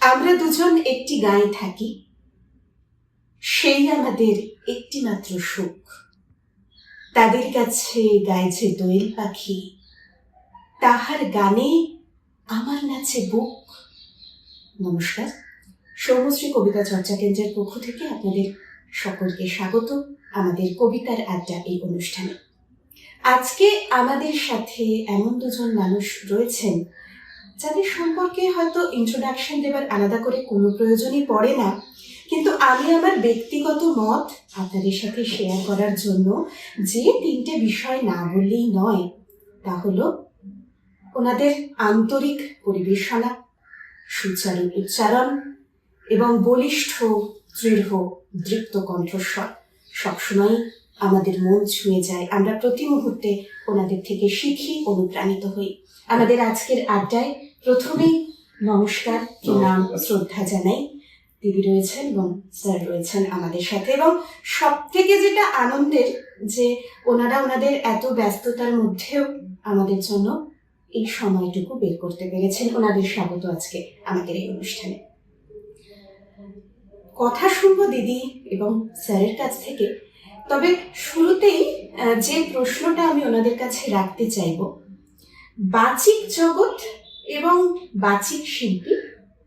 আমরা দুজন একটি গায়ে থাকি, সেই আমাদের একটি মাত্র সুখ। তাদের কাছে গাইছে দোয়েল পাখি, তাহার গানে আমার নাচে বুক। নমস্কার। সৌমশ্রী কবিতা চর্চা কেন্দ্রের পক্ষ থেকে আপনাদের সকলকে স্বাগত আমাদের কবিতার আড্ডা এই অনুষ্ঠানে। আজকে আমাদের সাথে এমন দুজন মানুষ রয়েছেন যাদের সম্পর্কে হয়তো ইন্ট্রোডাকশন দেবার আলাদা করে কোনো প্রয়োজনই পড়ে না। কিন্তু আমি আমার ব্যক্তিগত মত আপনাদের সাথে শেয়ার করার জন্য যে তিনটে বিষয় না বললেই নয়, তা হলো ওনাদের আন্তরিক পরিবেশনা, সুচারু উচ্চারণ এবং বলিষ্ঠ, দৃঢ়, দৃপ্ত কণ্ঠস্বর। সবসময় আমাদের মন ছুঁয়ে যায়। আমরা প্রতি মুহূর্তে ওনাদের থেকে শিখি, অনুপ্রাণিত হই। আমাদের আজকের আড্ডায় প্রথমেই নমস্কার প্রণাম শ্রদ্ধা জানাই। দিদি রয়েছেন এবং স্যার রয়েছেন আমাদের সাথে এবং সব থেকে যেটা আনন্দের যে ওনারা ওনাদের এত ব্যস্ততার মধ্যেও আমাদের জন্য এই সময়টুকু বের করতে পেরেছেন। ওনাদের স্বাগত আজকে আমাদের এই অনুষ্ঠানে। কথা শুনব দিদি এবং স্যারের কাছ থেকে। তবে শুরুতেই যে প্রশ্নটা আমি ওনাদের কাছে রাখতে চাইব বাচিক জগৎ এবং বাচিক শিল্পী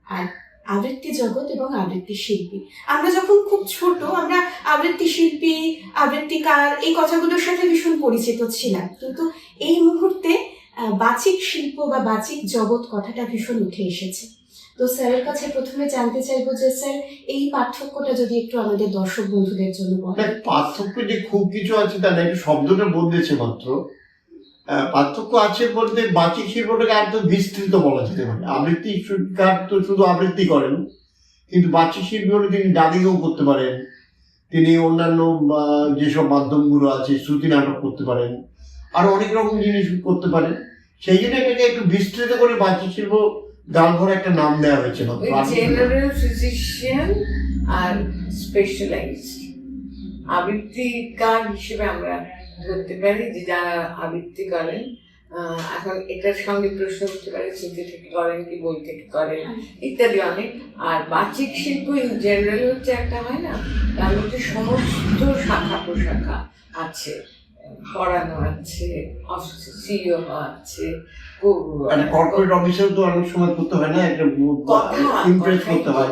আর আবৃত্তি জগৎ এবং আবৃত্তি শিল্পী। আমরা যখন খুব ছোট, আমরা আবৃত্তি শিল্পী, আবৃত্তিকার এই কথাগুলোর সাথে ভীষণ পরিচিত ছিলাম। কিন্তু এই মুহূর্তে বাচিক শিল্প বা বাচিক জগৎ কথাটা ভীষণ উঠে এসেছে। তো স্যারের কাছে প্রথমে জানতে চাইব যে, স্যার, এই পার্থক্যটা যদি একটু আমাদের দর্শক বন্ধুদের জন্য পার্থক্য যে খুব কিছু আছে তা না শব্দটা বদলেছে মাত্র। পার্থক্য আছে বলতে বাচিক শিল্পটাকে একদম বিস্তৃত বলা যেতে পারে। আবৃত্তি কার তো শুধু আবৃত্তি করেন কিন্তু বাচিক শিল্পী হলে তিনি ডাবিংও করতে পারেন। তিনি অন্যান্য যেসব মাধ্যমগুলো আছে শ্রুতি নাটক করতে পারেন আরও অনেক রকম জিনিস করতে পারেন। সেই জন্য এটাকে একটু বিস্তৃত করে বাচিক শিল্প গাল ভরা একটা নাম দেওয়া হয়েছে আর। জেনারেল ফিজিশিয়ান আর স্পেশালাইজড আবৃত্তিকার হিসেবে আমরা ধরতে পারি যে যারা আবৃত্তি করেন এখন এটার সঙ্গে প্রশ্ন করতে পারে শ্রুতি থেকে করেন কি বই থেকে করেন ইত্যাদি অনেক। আর বাচিক শিল্প ইন জেনারেল হচ্ছে একটা হয় না তার মধ্যে সমস্ত শাখা প্রশাখা আছে। পড়ানো আছে সিও আছে মানে কর্পোরেট অফিসেও তো অনেক সময় করতে হয় না একটা কথা ইমপ্রেস করতে হয়।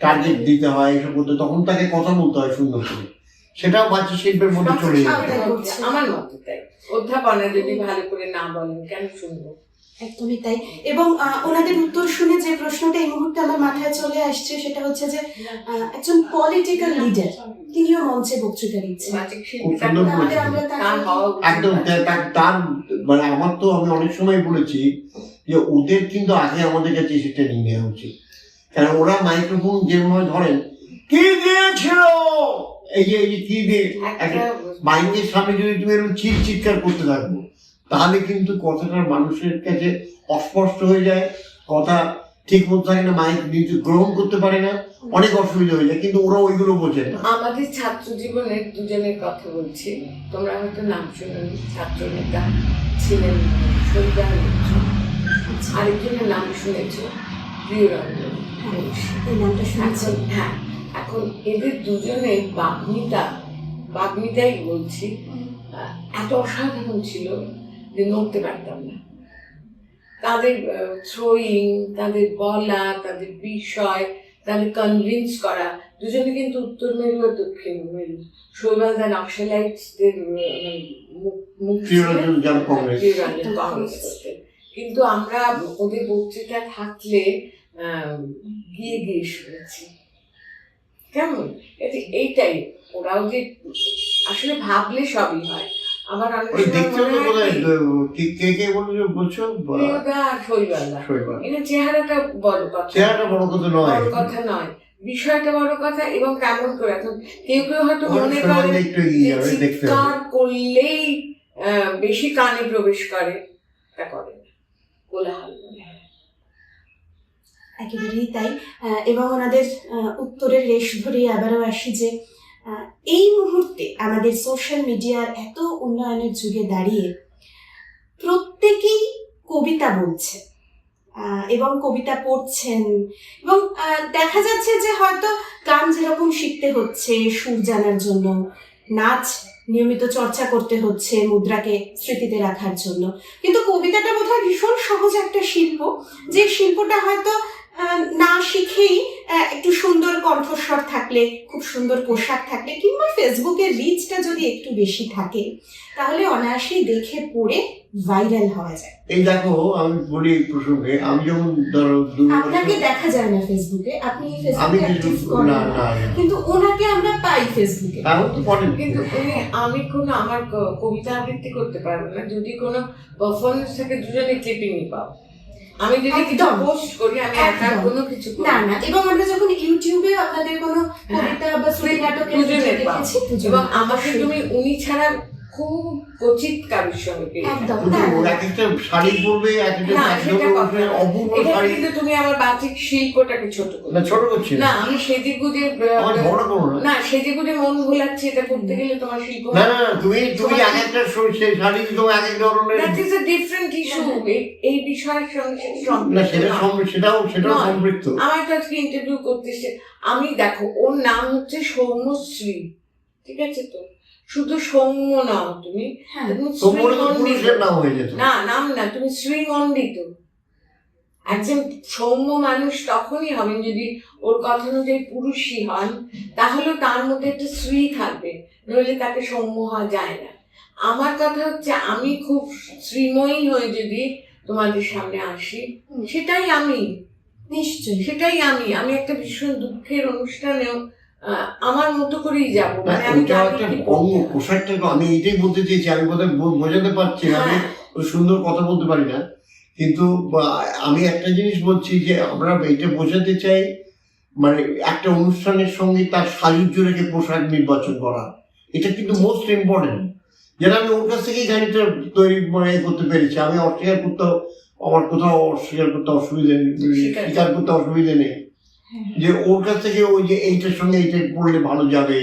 টার্গেট দিতে হয় এসব করতে তখন তাকে কথা বলতে হয় সুন্দর করে। সেটাও বাচ্চা শিল্পের মধ্যে চলে। করছে। আমার মতে তাই। অধ্যাপনা যদি ভালো করে না বলেন কেন শুনব? একদমই তাই। এবং ওনাদের উত্তর শুনে যে প্রশ্নটা এই মুহূর্তে আমার মাথায় চলে আসছে সেটা হচ্ছে যে একজন পলিটিক্যাল লিডার তিনিও মঞ্চে বক্তৃতা দিচ্ছেন। একদম তার মানে আমার তো আমি অনেক সময় বলেছি যে ওদের কিন্তু আগে আমাদের কাছে সেটা নিয়ে নেওয়া উচিত। কারণ ওরা মাইক্রোফোন যেভাবে ধরেন কি দিয়েছিল? এই যে এই যে কি দিয়ে মাইকের সামনে যদি তুমি এরকম চিৎ চিৎকার করতে থাকব তাহলে কিন্তু কথাটা মানুষের কাছে অস্পষ্ট হয়ে যায় কথা ঠিক মতো থাকে না মাইক নিজে গ্রহণ করতে পারে না অনেক অসুবিধা হয়ে যায় কিন্তু ওরা ওইগুলো বোঝে না। আমাদের ছাত্র জীবনে দুজনের কথা বলছি তোমরা হয়তো নাম শুনেন ছাত্র নেতা ছিলেন সরিদা আরেকজনের নাম শুনেছ নামটা শুনেছি। হ্যাঁ। এখন এদের দুজনের বাগ্মিতা বাগ্মিতাই বলছি এত অসাধারণ ছিল যে নড়তে পারতাম না। তাদের থ্রোয়িং তাদের বলা তাদের বিষয় তাদের কনভিন্স করা দুজনে কিন্তু উত্তর মেরু আর দক্ষিণ মেরু। শৈবাল নকশালাইটসদের প্রিয়রঞ্জন যান কংগ্রেস করতেন কিন্তু আমরা ওদের বক্তৃতা থাকলে গিয়ে গিয়ে শুনেছি। কেমন? এইটাই। ওরাও যে আসলে ভাবলে সবই হয়। কি, কে বলছো চেহারাটা বড় কথা। চেহারাটা বড় কথা নয়। কথা নয়। বিষয়টা বড় কথা এবং কেমন করে। এখন কেউ কেউ হয়তো মনে করে চিৎকার করলেই আহ, বেশি কানে প্রবেশ করে তা করে। না কোলাহল একেবারেই তাই। এবং ওনাদের উত্তরের রেশ ধরে আবারও আসি যে এই মুহূর্তে আমাদের সোশ্যাল মিডিয়ার এত উন্নয়নের যুগে দাঁড়িয়ে প্রত্যেকেই কবিতা বলছে এবং কবিতা পড়ছেন। এবং দেখা যাচ্ছে যে হয়তো গান যেরকম শিখতে হচ্ছে, সুর জানার জন্য, নাচ নিয়মিত চর্চা করতে হচ্ছে মুদ্রাকে স্মৃতিতে রাখার জন্য। কিন্তু কবিতাটা বোধহয় ভীষণ সহজ একটা শিল্প, যে শিল্পটা হয়তো না শিখেই একটু সুন্দর কণ্ঠস্বর থাকলে খুব সুন্দর পোশাক থাকলে কিংবা ফেসবুকের রিচটা যদি একটু বেশি থাকে তাহলে অনায়াসেই দেখে পড়ে ভাইরাল হওয়া যায়। এই দেখো আমি বলি এই প্রসঙ্গে আমি যেমন ধরো আপনাকে দেখা যায় না ফেসবুকে আপনি আমি না না। কিন্তু ওনাকে আমরা পাই ফেসবুকে তাও তো পরে কিন্তু আমি কোনো আমার কবিতা আবৃত্তি করতে পারব না। যদি কোনো পারফরমেন্স থাকে দুজনে ক্লিপিংই পাও আমি যদি কিছু। পোস্ট করি আমি একা কোনো কিছু না না এবং আমরা যখন ইউটিউবে আপনাদের কোনো কবিতা বা নাটকের দুজনের ভিডিও পাও। দেখেছি এবং আমাকে তুমি উনি ছাড়া খুব কচিত কারোর সঙ্গে হ্যাঁ। শাড়ি পরবে এটা কিন্তু তুমি আমার বাচিক শিল্পটাকে ছোট করো। না ছোট করছি না। আমি সেজে গুজে না। সেজে গুজে মন ভোলাচ্ছি এটা করতে গেলে তোমার শিল্প না না তুমি তুমি এক একটা শাড়ি এক এক ধরনের that is a different issue এই বিষয়ের সঙ্গে না সেটা না। সেটাও সেটাও সম্পৃক্ত। আমার একটা আজকে ইন্টারভিউ করতে আমি দেখো ওর নাম হচ্ছে সৌম্যশ্রী। ঠিক আছে তো? শুধু সৌম্য নাও তুমি হ্যাঁ। না নাম না তুমি শ্রীমন্ডিত। একজন সৌম্য মানুষ তখনই হবেন যদি ওর কথা অনুযায়ী পুরুষই হন তাহলে তার মধ্যে একটা শ্রী থাকবে নইলে তাকে সৌম্য হওয়া যায় না। আমার কথা হচ্ছে আমি খুব শ্রীময়ী হয়ে যদি তোমাদের সামনে আসি সেটাই আমি। নিশ্চয়ই। সেটাই আমি। আমি একটা ভীষণ দুঃখের অনুষ্ঠানেও আমার মতো করেই যাব। মানে আমি একটা কি অঙ্গ পোশাকটা আমি এটাই বলতে চেয়েছি আমি বোধহয় বোঝাতে পারছি আমি হ্যাঁ। ওই সুন্দর কথা বলতে পারি না। কিন্তু আমি একটা জিনিস বলছি যে আমরা এটা বোঝাতে চাই মানে একটা অনুষ্ঠানের সঙ্গে তার সাজুজ্য রেখে পোশাক নির্বাচন করা। এটা কিন্তু মোস্ট ইম্পর্টেন্ট যেটা আমি ওর কাছ থেকেই খানিকটা তৈরি মানে করতে পেরেছি। আমি অস্বীকার করতে আমার কোথাও অস্বীকার করতে অসুবিধা নেই স্বীকার- করতে অসুবিধা নেই। হ্যাঁ। যে ওর কাছ থেকে ওই যে এইটার সঙ্গে এইটা পড়লে ভালো যাবে।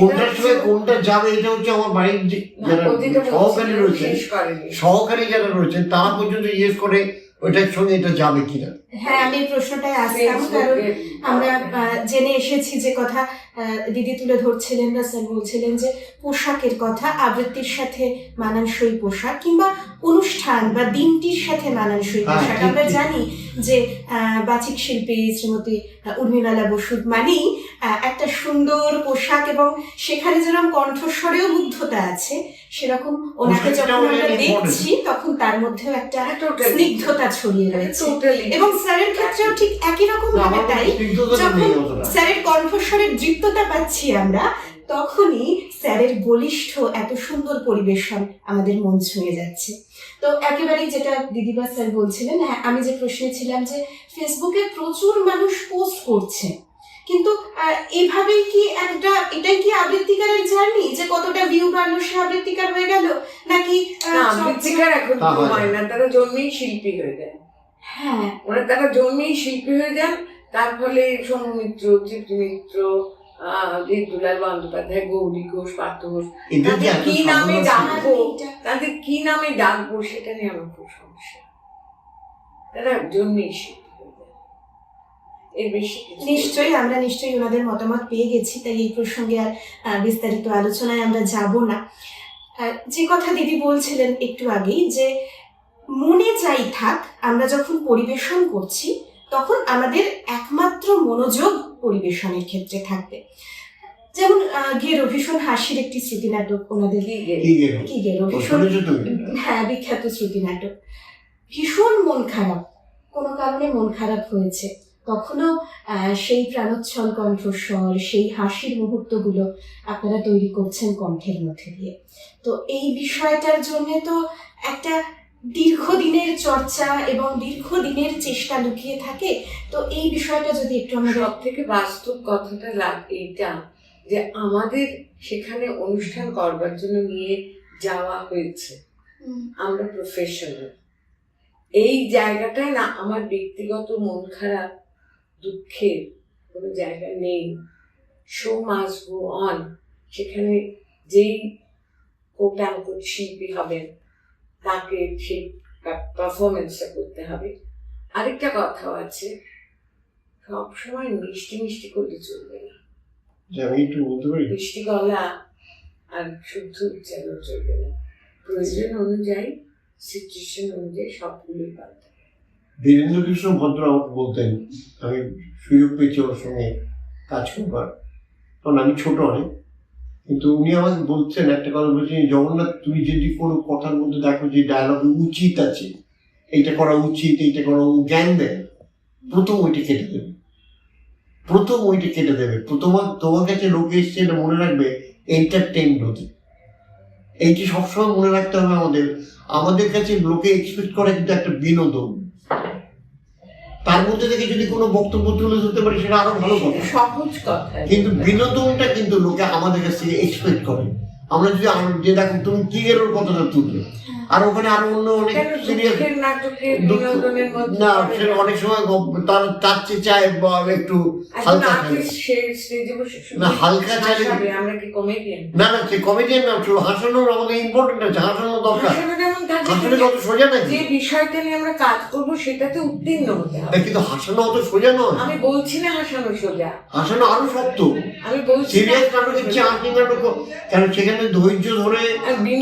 কোনটার সঙ্গে কোনটা যাবে এটা হচ্ছে আমার বাড়ির যে যারা সহকারী রয়েছেন সহকারী যারা রয়েছেন তারা পর্যন্ত জিজ্ঞেস করে ওইটার সঙ্গে এটা যাবে কিনা। হ্যাঁ আমি প্রশ্নটাই আসলাম কারণ আমরা জেনে এসেছি যে কথা দিদি তুলে ধরছিলেন বা স্যার বলছিলেন যে পোশাকের কথা আবৃত্তির সাথে মানানসই পোশাক কিংবা অনুষ্ঠান বা দিনটির সাথে মানানসই হ্যাঁ, পোশাক। আমরা জানি যে আহ, বাচিক শিল্পী শ্রীমতী উর্মিমালা বসু মানেই একটা সুন্দর পোশাক এবং সেখানে যেরকম কণ্ঠস্বরেও মুগ্ধতা আছে সেরকম ওনাকে যখন আমরা দেখছি তখন তার মধ্যেও একটা হ্যাঁ, স্নিগ্ধতা ছড়িয়ে রয়েছে। এবং স্যারের ক্ষেত্রেও ঠিক একই রকম ভাবে তাই যখন স্যারের কণ্ঠস্বরের দৃপ্ততা পাচ্ছি আমরা তখনই স্যারের বলিষ্ঠ এত সুন্দর পরিবেশন আমাদের মন ছুঁয়ে যাচ্ছে। তো একেবারেই যেটা দিদিবা স্যার বলছিলেন হ্যাঁ আমি যে প্রশ্নে ছিলাম যে ফেসবুকে প্রচুর মানুষ পোস্ট করছে কিন্তু এভাবেই কি একটা এটাই কি আবৃত্তিকারের জার্নি যে কতটা ভিউ বাড়লো সে আবৃত্তিকার হয়ে গেল? নাকি না এখন হয় না। তারা জন্মেই শিল্পী হয়ে যায়। হ্যাঁ। ওরা তারা জন্মেই শিল্পী হয়ে যান তার ফলে সৌম্য মিত্র তৃপ্তি মিত্র আহ, দেব বন্দ্যোপাধ্যায় গৌরী ঘোষ পার্থ ঘোষ তাদের কি নামে ডাকবো? তাদের কি নামে ডাকবো? সেটা নিয়ে আমার খুব সমস্যা। তারা জন্মেই শিল্পী এর বেশি নিশ্চয়ই আমরা নিশ্চয়ই ওনাদের মতামত পেয়ে গেছি তাই এই প্রসঙ্গে আর বিস্তারিত আলোচনায় আমরা যাব না। যে কথা দিদি বলছিলেন একটু আগেই যে মনে যাই থাক আমরা যখন পরিবেশন করছি তখন আমাদের একমাত্র মনোযোগ পরিবেশনের ক্ষেত্রে থাকবে। যেমন গেরো ভীষণ হাসির একটি স্মৃতি নাটক ওনাদের কি গেরো ভীষণ হ্যাঁ বিখ্যাত শ্রুতি নাটক ভীষণ মন খারাপ। কোনো কারণে মন খারাপ হয়েছে। তখনও আহ, সেই প্রাণোচ্ছল কণ্ঠস্বর সেই হাসির মুহূর্তগুলো আপনারা তৈরি করছেন কণ্ঠের মধ্যে দিয়ে। তো এই বিষয়টার জন্য তো একটা দীর্ঘদিনের চর্চা এবং দীর্ঘদিনের চেষ্টা লুকিয়ে থাকে। তো এই বিষয়টা যদি একটু আমাদের সব থেকে বাস্তব কথাটা লাগ এইটা যে আমাদের সেখানে অনুষ্ঠান করবার জন্য নিয়ে যাওয়া হয়েছে। আমরা প্রফেশনাল এই জায়গাটায় না আমার ব্যক্তিগত মন খারাপ দুঃখের কোনো জায়গা নেই। শো মাস গো অন সেখানে যেই কোটাঙ্কুট শিল্পী হবেন তাকে সেই পারফরমেন্সটা করতে হবে। আরেকটা কথাও আছে সবসময় মিষ্টি মিষ্টি করলে চলবে না। মিষ্টি গলা আর শুদ্ধ উচ্চারণ চলবে না। প্রয়োজন অনুযায়ী সিচুয়েশন অনুযায়ী সবগুলোই পাল্টে। বীরেন্দ্র কৃষ্ণ ভদ্র আমাকে বলতেন আমি সুযোগ পেয়েছি ওর সঙ্গে কাজ করবার। কারণ আমি ছোট অনেক কিন্তু উনি আমাকে বলছেন একটা কথা বলছেন, জগন্নাথ, তুমি যদি কোনো কথার মধ্যে দেখো যে ডায়লগ উচিত আছে, এইটা করা উচিত, এইটা করা জ্ঞান দেয় প্রথম ওইটা কেটে দেবে। প্রথম ওইটা কেটে দেবে। প্রথম তোমার কাছে লোকে এসছে এটা মনে রাখবে এন্টারটেইন হতে। এইটি সবসময় মনে রাখতে হবে আমাদের। আমাদের কাছে লোকে এক্সপেক্ট করে কিন্তু একটা বিনোদন। তার মধ্যে থেকে যদি কোনো বক্তব্য তুলে ধরতে পারি সেটা আরও ভালো কথা। সহজ কথা কিন্তু বিনোদনটা কিন্তু লোকে আমাদের কাছ থেকে এক্সপেক্ট করে। আমরা যদি যে দেখো তুমি কি এর কথাটা তুলবে? আর ওখানে আরও অন্য অনেক সিরিয়াস না? অনেক সময় তার তার চেয়ে চায় একটু হালকা না, হালকা কমেডিয়ান না না সে কমেডিয়ান না শুধু হাসানোর আমাদের ইম্পর্টেন্ট আছে হাসানো দরকার। হাসানো যেমন থাকে হাসানো কত সোজা নাকি? যে বিষয়টা নিয়ে আমরা কাজ করব সেটাতে উত্তীর্ণ হতে হবে। কিন্তু হাসানো অত সোজা নয়। আমি বলছি না হাসানো সোজা। হাসানো আরও শক্ত। আমি বলছি না সিরিয়াস নাটকের চেয়ে আর্টি নাটক কেন সেখানে ধৈর্য ধরে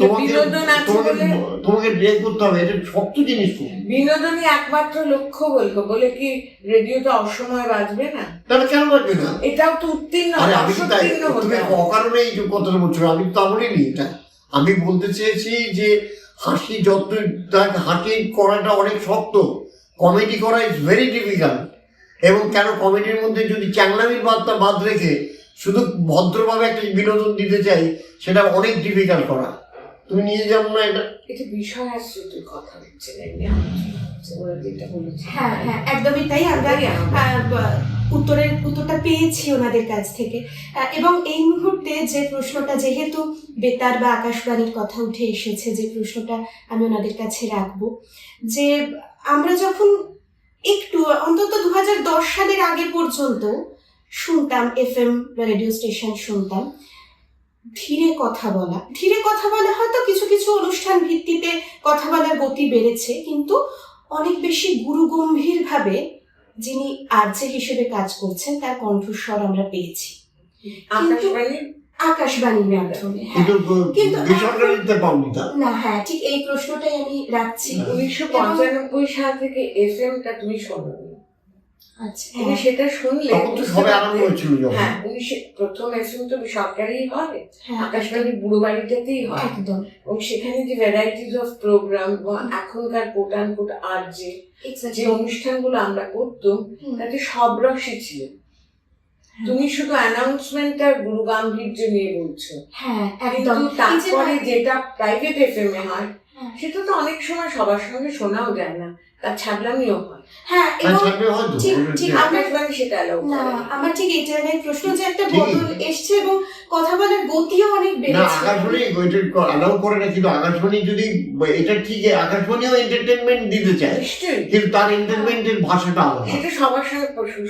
তোমাকে তোমাকে বলে করতে হবে এটা শক্ত জিনিস খুব। বিনোদনই একমাত্র লক্ষ্য বলব বলে কি রেডিওটা অসময় বাজবে না? তাহলে কেন লাগবে না? এটাও তো উত্তীর্ণ আরে আমি কি তাই তুমি। অকারণে এই কথাটা বলছো আমি তো তা বলিনি এটা আমি বলতে চেয়েছি যে হাসি যত তার হাসি করাটা অনেক শক্ত। কমেডি করা ইজ ভেরি ডিফিকাল্ট এবং কেন কমেডির মধ্যে যদি চ্যাংলামির বাদটা বাদ রেখে শুধু ভদ্রভাবে একটা বিনোদন দিতে চাই সেটা অনেক ডিফিকাল্ট করা। তুমি নিয়ে যাব না এটা? এটা বিষয় আসছে তুই কথা হচ্ছে হ্যাঁ হ্যাঁ একদমই তাই আমরা আহ, উত্তরের উত্তরটা পেয়েছি ওনাদের কাছ থেকে। এবং এই মুহূর্তে যে প্রশ্নটা যেহেতু বেতার বা আকাশবাণীর কথা উঠে এসেছে যে প্রশ্নটা আমি ওনাদের কাছে রাখব যে আমরা যখন একটু অন্তত দু দশ সালের আগে পর্যন্ত শুনতাম এফ এম বা রেডিও স্টেশন শুনতাম ধীরে কথা বলা ধীরে কথা বলা হয়তো কিছু কিছু অনুষ্ঠান ভিত্তিতে কথা বলার গতি বেড়েছে কিন্তু অনেক বেশি গুরুগম্ভীর ভাবে যিনি আর্জে হিসেবে কাজ করছেন তার কণ্ঠস্বর আমরা পেয়েছি। আকাশবাণী? আকাশবাণীর মাধ্যমে হ্যাঁ। কিন্তু না হ্যাঁ ঠিক এই প্রশ্নটাই আমি রাখছি। উনিশশো পঞ্চানব্বই সাল থেকে এফ টা তুমি শোনো আচ্ছা। তুমি সেটা শুনলে আরম্ভ হয়েছিল হ্যাঁ উনিশে প্রথম তো সরকারি হয়। আকাশবাণী বুড়ো বাড়িটাতেই হয়। একদম। এবং সেখানে যে ভ্যারাইটিস অফ প্রোগ্রাম এখনকার কোটান কোট আর যে যে অনুষ্ঠানগুলো আমরা করতাম তাতে সব রসই ছিল। হ্যাঁ। তুমি শুধু অ্যানাউন্সমেন্টটার গুরু গাম্ভীর্য নিয়ে বলছো। হ্যাঁ একদম। তারপরে যেটা প্রাইভেট এফ এম এ হয় হ্যাঁ। সেটা তো অনেক সময় সবার সঙ্গে শোনাও যায় না। তার ছাড়লামিও হয়। হ্যাঁ হ্যাঁ, এবং ঠিক ঠিক আমরা আকাশবাণী সেটা অ্যালাউ না আমার ঠিক এটা নিয়ে প্রশ্ন যে একটা বদল এসছে এবং কথা বলার গতিও অনেক না আকাশবাণী ওইটা অ্যালাউ করে না কিন্তু আকাশবাণী যদি এটা ঠিক আকাশবাণীও এন্টারটেনমেন্ট দিতে চায় কিন্তু তার এন্টারটেনমেন্টের ভাষাটা আলাদা। সেটা সবার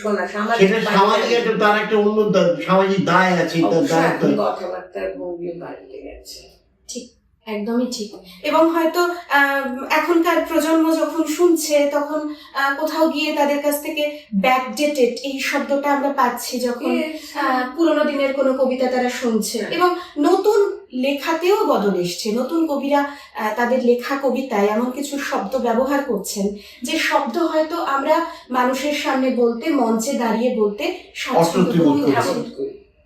শোনা সামাজিক সেটা সামাজিক একটা তার একটা অন্য সামাজিক দায় আছে তার অবশ্যই কথাবার্তার ভঙ্গি পাল্টে গেছে একদমই ঠিক এবং হয়তো আহ, এখনকার প্রজন্ম যখন শুনছে তখন আহ, কোথাও গিয়ে তাদের কাছ থেকে ব্যাকডেটেড এই শব্দটা আমরা পাচ্ছি যখন আহ, পুরোনো দিনের কোনো কবিতা তারা শুনছে হ্যাঁ। এবং নতুন লেখাতেও বদল এসছে নতুন কবিরা আহ, তাদের লেখা কবিতায় এমন কিছু শব্দ ব্যবহার করছেন যে শব্দ হয়তো আমরা মানুষের সামনে বলতে মঞ্চে দাঁড়িয়ে বলতে।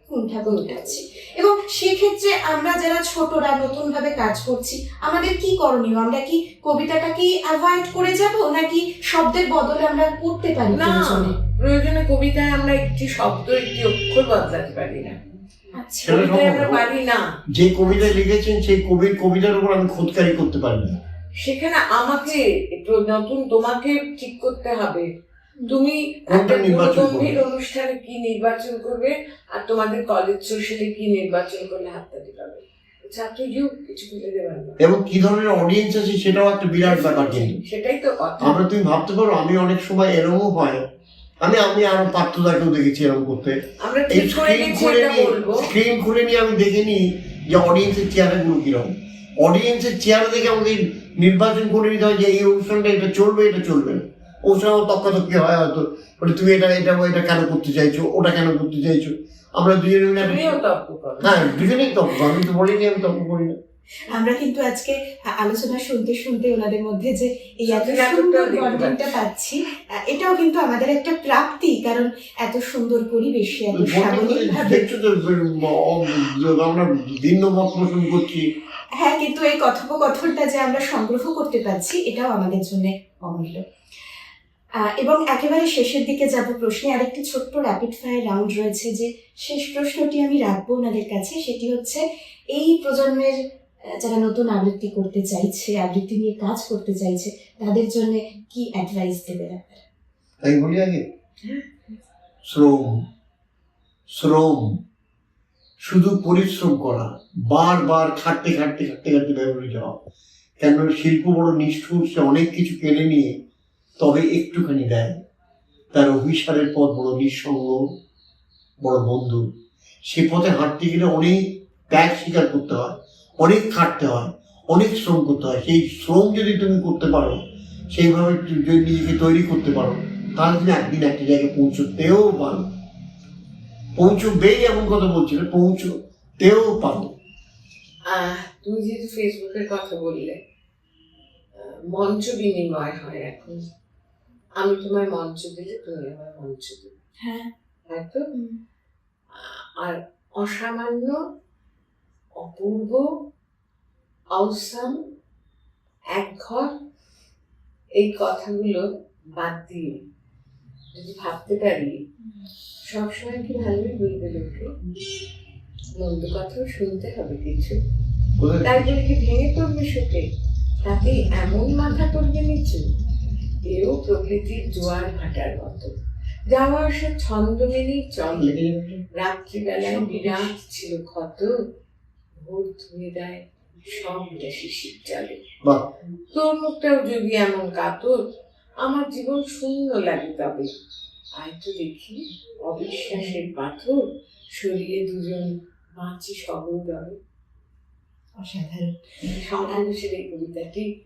কুণ্ঠা বোধ করছি এবং সেক্ষেত্রে আমরা যারা ছোটরা নতুন ভাবে কাজ করছি আমাদের কি করণীয়? আমরা কি কবিতাটাকে অ্যাভয়েড করে যাব নাকি শব্দের বদলে আমরা করতে পারি না প্রয়োজনে? কবিতায় আমরা একটি শব্দ একটি অক্ষর বদলাতে পারি না। আচ্ছা। আমরা পারি না। যে কবিতা লিখেছেন সেই কবির কবিতার উপর আমি খোদকারি করতে পারি না। সেখানে আমাকে একটু নতুন তোমাকে ঠিক করতে হবে। তুমি একটা গম্ভীর অনুষ্ঠানে কি নির্বাচন করবে আর তোমাদের কলেজ সোশ্যালে কি নির্বাচন করলে হাততালি পাবে ছাত্র যুগ কিছু ফেলে দেবার এবং কি ধরনের অডিয়েন্স আছে সেটাও একটা বিরাট ব্যাপার কিন্তু। সেটাই তো কথা। আমরা তুমি ভাবতে পারো আমি অনেক সময় এরকমও হয়। আমি আমি আরও পাত্রদাকেও দেখেছি এরকম করতে। স্ক্রিন খুলে নিয়ে স্ক্রিন খুলে নিয়ে আমি দেখে নিই যে অডিয়েন্সের চেয়ারে গুলো কীরকম। অডিয়েন্সের চেয়ারে দেখে আমাদের নির্বাচন করে নিতে হয় যে এই অনুষ্ঠানটা এটা চলবে এটা চলবে না। ওর সঙ্গে তর্কাতর্কি হয় হয়তো বলে তুমি এটা এটা এটা কেন করতে চাইছো ওটা কেন করতে চাইছো? আমরা দুজনে মিলে হ্যাঁ দুজনেই তর্ক আমি তো বলিনি আমি তর্ক করি না। আমরা কিন্তু আজকে আলোচনা শুনতে শুনতে ওনাদের মধ্যে যে এই এত সুন্দর বন্ডিংটা পাচ্ছি। এটাও কিন্তু আমাদের একটা প্রাপ্তি কারণ এত সুন্দর পরিবেশে এত আমরা ভিন্ন মত পোষণ করছি। হ্যাঁ কিন্তু এই কথোপকথনটা যে আমরা সংগ্রহ করতে পারছি এটাও আমাদের জন্য অমূল্য। এবং একেবারে শেষের দিকে যাব প্রশ্নে আরেকটি ছোট্ট র্যাপিড ফায়ার রাউন্ড রয়েছে যে শেষ প্রশ্নটি আমি রাখব ওনাদের কাছে। সেটি হচ্ছে, এই প্রজন্মের যারা নতুন আবৃত্তি করতে চাইছে, আবৃত্তি নিয়ে কাজ করতে চাইছে, তাদের জন্য কি অ্যাডভাইস দেবেন আপনারা? তাই বলি আগে। শ্রম শ্রম, শুধু পরিশ্রম করা, বারবার খাটতে খাটতে খাটতে খাটতে ব্যবহৃত যাওয়া কেন? শিল্প বড় নিষ্ঠুর, সে অনেক কিছু কেড়ে নিয়ে তবে একটুখানি দেয়। তার অভিসারের পথ বড় নিঃসঙ্গ, বড় বন্ধু। সে পথে হাঁটতে গেলে অনেক ত্যাগ স্বীকার করতে হয়, অনেক খাটতে হয়, অনেক শ্রম করতে হয়। সেই শ্রম যদি তুমি করতে পারো, সেইভাবে যদি নিজেকে তৈরি করতে পারো, তাহলে তুমি একদিন একটা জায়গায় পৌঁছতেও পারো। পৌঁছবেই এমন কথা বলছি না পৌঁছতেও পারো। তুমি যেহেতু ফেসবুকের কথা বললে মঞ্চ বিনিময় হয় এখন। আমি তোমায় মঞ্চ দিলে তুমি আমার মঞ্চ দিলে। হ্যাঁ। তাই তো? আর অসামান্য অপূর্ব অসাম এক ঘর এই কথাগুলো বাদ দিয়ে যদি ভাবতে পারি সবসময় কি ভালোই বলবে লোকে? মন্দ কথাও শুনতে হবে কিছু। তাই বলে কি ভেঙে পড়বে শোকে তাতে এমন মাথা পড়বে নিচু এও প্রকৃতির জোয়ার ভাটার মতো। যাওয়া আসা ছন্দ মেনেই চলে। রাত্রিবেলায় বিরাট ছিল ক্ষত। ভোর ধুয়ে দেয় সব শিশির জলে বাহ। তোর মুখটাও যদি এমন কাতর আমার জীবন শূন্য লাগে তবে। আয় তো দেখি অবিশ্বাসের পাথর সরিয়ে দুজন বাঁচি সগৌরবে অসাধারণ। সংঘর্ষের এই কবিতাটি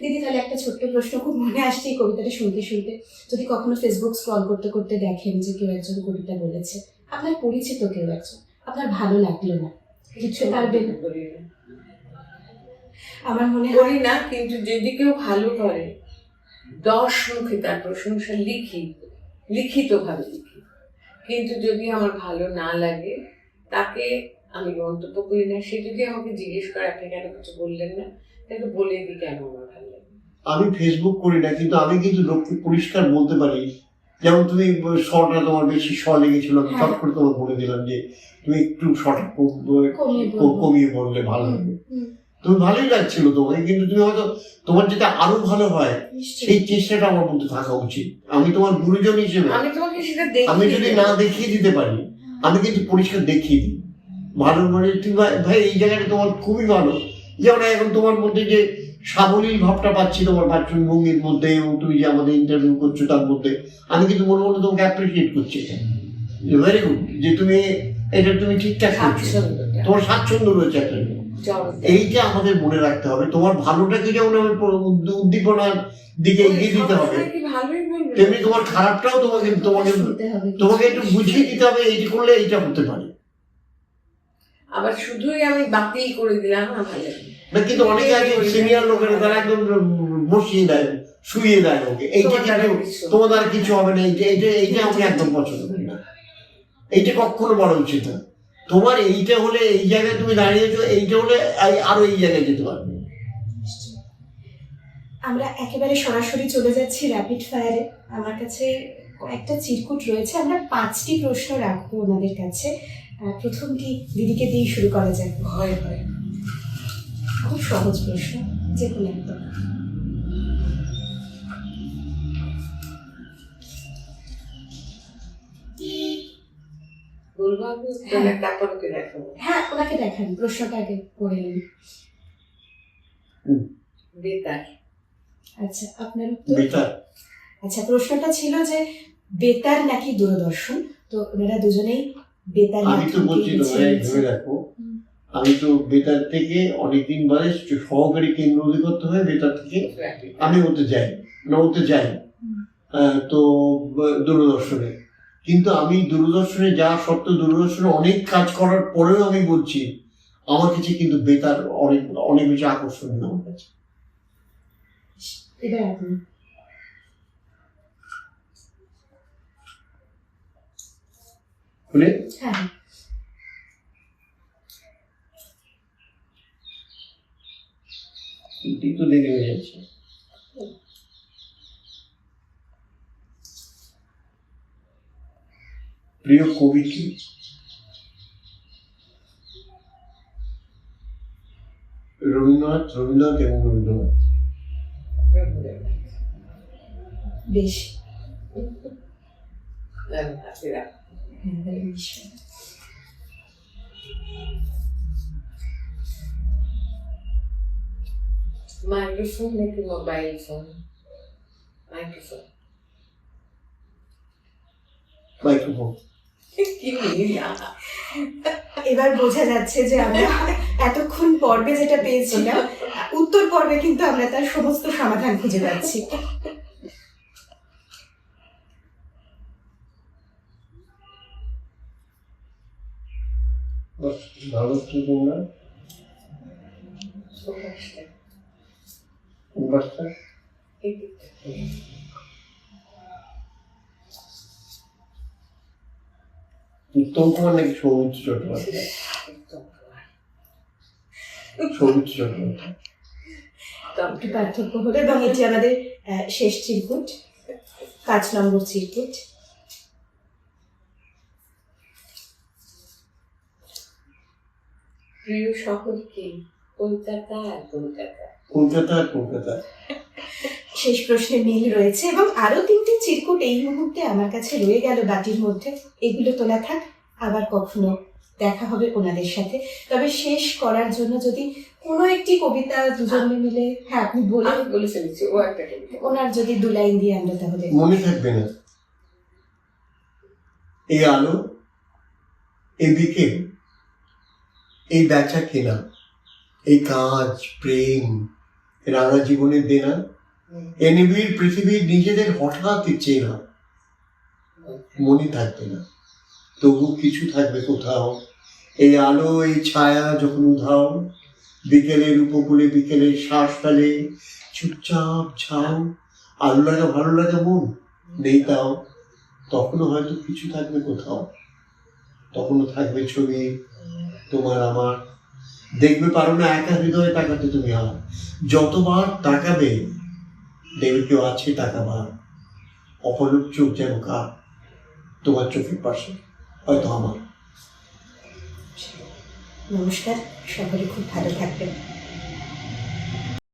দিদি তাহলে একটা ছোট্ট প্রশ্ন খুব মনে আসছে এই কবিতাটা শুনতে শুনতে। যদি কখনো ফেসবুক স্ক্রল করতে করতে দেখেন যে কেউ একজন কবিতা বলেছে আপনার পরিচিত কেউ একজন আপনার ভালো লাগল না কিছু পারবেন আমার মনে করি না কিন্তু যদি কেউ ভালো করে দশ মুখে তার প্রশংসা লিখি লিখিত ভাবে লিখি কিন্তু যদি আমার ভালো না লাগে তাকে আমি মন্তব্য করি না সে যদি আমাকে জিজ্ঞেস করে আপনি কেন কিছু বললেন না? তাকে বলে দিই কেন আমার ভালো লাগে আমি ফেসবুক করি না কিন্তু আমি কিন্তু লোককে পরিষ্কার বলতে পারি। যেমন তুমি শটা তোমার বেশি শ লেগেছিল আমি হ্যাঁ। করে তোমার বলে দিলাম যে তুমি একটু শটা কমিয়ে। বললে ভালো হবে। তুমি ভালোই লাগছিল তোমাকে কিন্তু তুমি হয়তো তোমার যেটা আরও ভালো হয় সেই চেষ্টাটা আমার মধ্যে থাকা উচিত। আমি তোমার গুরুজন হিসেবে আমি যদি না দেখিয়ে দিতে পারি আমি কিন্তু পরিষ্কার দেখিয়ে দিই। ভালো মানে তুমি ভাই- এই জায়গাটা তোমার খুবই ভালো। যেমন এখন তোমার মধ্যে যে সাবলীল ভাবটা পাচ্ছি তোমার বাথরুম ভঙ্গির মধ্যে এবং তুমি যে আমাদের ইন্টারভিউ করছ তার মধ্যে আমি কিন্তু মনে মনে তোমাকে অ্যাপ্রিসিয়েট করছি ভেরি গুড যে তুমি এটা তুমি ঠিকঠাক করছ। তোমার স্বাচ্ছন্দ্য রয়েছে একটা। এইটা আমাদের মনে রাখতে হবে। তোমার ভালোটাকে যেমন উদ্দীপনার দিকে এগিয়ে দিতে হবে তেমনি তোমার খারাপটাও তোমাকে তোমাকে তোমাকে একটু বুঝিয়ে দিতে হবে এইটি করলে এইটা হতে পারে। আবার শুধুই আমি বাতিল করে দিলাম না ভালো। কিন্তু অনেকে আছে সিনিয়র লোকেরা তারা একদম বসিয়ে দেয় শুয়ে দেয় ওকে। এইটা কিন্তু কিছু। কিছু হবে না এইটা এইটা এইটা আমি একদম পছন্দ করি না। এইটা কখনো বলা উচিত না। তোমার এইটা হলে এই জায়গায় তুমি দাঁড়িয়েছো এইটা হলে আরও এই জায়গায় যেতে পারবে। আমরা একেবারে সরাসরি চলে যাচ্ছি র্যাপিড ফায়ারে আমার কাছে একটা চিরকুট রয়েছে। আমরা পাঁচটি প্রশ্ন রাখব ওনাদের কাছে। আহ, প্রথম কি দিদিকে দিয়ে শুরু করা যাক। ভয় ভয় খুব সহজ প্রশ্ন যে কোনো একদম হ্যাঁ ওনাকে দেখান প্রশ্নটা আগে নিন। বেতার। আচ্ছা আপনার আচ্ছা প্রশ্নটা ছিল যে বেতার নাকি দূরদর্শন? তো ওনারা দুজনেই আমি তো বলছি ধরে রাখো আমি তো বেতার থেকে অনেকদিন বাদে সহকারী কেন্দ্র অধিকর্ত হয়ে বেতার থেকে আমি ওতে যাই না ওতে যাই। তো দূরদর্শনে। কিন্তু আমি দূরদর্শনে যা সত্ত্বেও দূরদর্শনে অনেক কাজ করার পরেও আমি বলছি আমার কাছে কিন্তু বেতার অনেক অনেক বেশি আকর্ষণীয়। আমার কাছে। এবার আপনি বলে হ্যাঁ তো দেরি হয়ে যাচ্ছে। প্রিয় কবি কি? রবীন্দ্রনাথ রবীন্দ্রনাথ এবং রবীন্দ্রনাথ। বেশ। হ্যাঁ, হ্যাঁ, নাকি মোবাইল ফোন মাইক্রোফোন মাইক্রোফোন এবার বোঝা যাচ্ছে যে আমরা এতক্ষণ পর্বে যেটা পেয়েছিলাম উত্তর পর্বে কিন্তু আমরা তার সমস্ত সমাধান খুঁজে পাচ্ছি। দিকটা উত্তম কুমার নাকি সৌমিত্র চট্টোপাধ্যায়? একদম কুমার। সৌমিত্র চট্টোপাধ্যায়। একটু পার্থক্য হলো, এবং এটি আমাদের শেষ চিরকুট পাঁচ নম্বর চিরকুট প্রিয় শহর কি? কলকাতা আর কলকাতা? কলকাতা আর কলকাতা। শেষ প্রশ্নের মিল রয়েছে এবং আরও তিনটি চিরকুট এই মুহূর্তে আমার কাছে রয়ে গেল বাটির মধ্যে। এগুলো তোলা থাক আবার কখনো দেখা হবে ওনাদের সাথে। তবে শেষ করার জন্য যদি কোনো একটি কবিতা দুজনে মিলে হ্যাঁ আপনি বলে আমি বলে ফেলেছি ও একটা ওনার যদি দু লাইন দিয়ে আমরা তাহলে মনে থাকবে না। এই আলো বিকেল এই বেচা কেনা এই কাজ প্রেম রাঙা জীবনের দেনা? এ নিবিড় পৃথিবীর নিজেদের হঠাৎ চেনা মনে থাকবে না। তবু কিছু থাকবে কোথাও। এই আলো এই ছায়া যখন উধাও বিকেলের উপকূলে বিকেলের শ্বাস ফেলে চুপচাপ ছাও আলো লাগা ভালো লাগা মন? নেই তাও। তখনও হয়তো কিছু থাকবে কোথাও। তখনও থাকবে ছবি, তোমার আমার। দেখবে পারো না একা হৃদয়ে তাকাতে তুমি আর। যতবার তাকাবে, দেখবে কেউ আছে তাকাবার। অপরূপ চোখ যেন কার, তোমার চোখের পাশে, হয়তো আমার। নমস্কার, সকলে খুব ভালো থাকবেন।